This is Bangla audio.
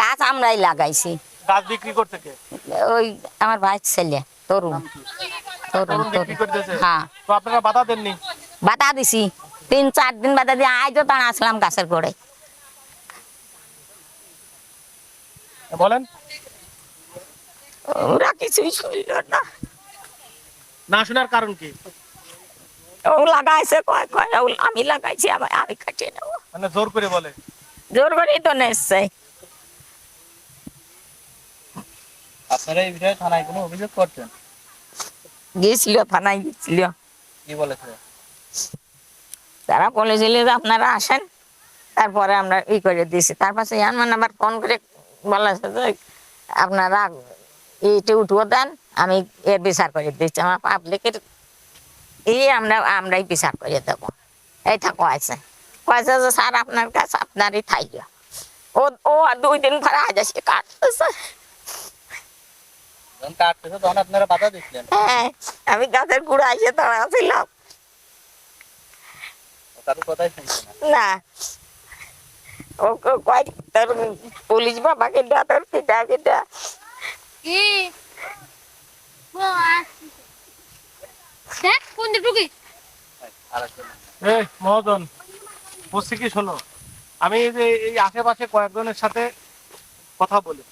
গাছ আমরাই লাগাইছি। গাছ বিক্রি করতে কে? ওই আমার ভাই ছেলে তরুণ। তরুণ তরুণ বিক্রি করতেছে? হ্যাঁ। তো আপনারা বাধা দেননি? বাতা দিছি। তিন চার দিন বাতা দিয়ে আজও তাড়া আসলাম গাছের গোড়ে বলেন। ওরা কিছুই শুনল না। না শোনার কারণ কি? ও লাগাইছে কয় কয় আমি লাগাইছি আমি আমি কাটিয়ে নেব। মানে জোর করে বলে। জোর করেই তো নেসছে আপনারা এই বিষয়ে থানায় কোনো অভিযোগ করছেন? গিয়েছিল থানায় গিয়েছিল কি বলেছে? তারা বলেছিল যে আপনারা আসেন তারপরে আমরা ই করে দিয়েছি। তারপরে ইয়ানমান আবার ফোন করে বলেছে যে আপনারা এইটা উঠবো দেন আমি এর বিচার করে দিচ্ছি। আমার পাবলিকের এই আমরা আমরাই বিচার করে দেবো। এইটা কয়েছে। কয়েছে যে স্যার আপনার কাছে আপনারই থাইল ও ও দুই দিন পরে আজ এসে কাটতেছে যখন কাটতেছে তখন আপনারা বাধা দিচ্ছিলেন হ্যাঁ আমি গাছের গুঁড়া এসে দাঁড়াছিলাম না। না। ও ক- তোর পুলিশ বাবাকে ডা তোর কি দেখ কোন দিকে এই মহাজন বলছি কি শোনো? আমি এই যে এই আশেপাশে কয়েকজনের সাথে কথা বলি।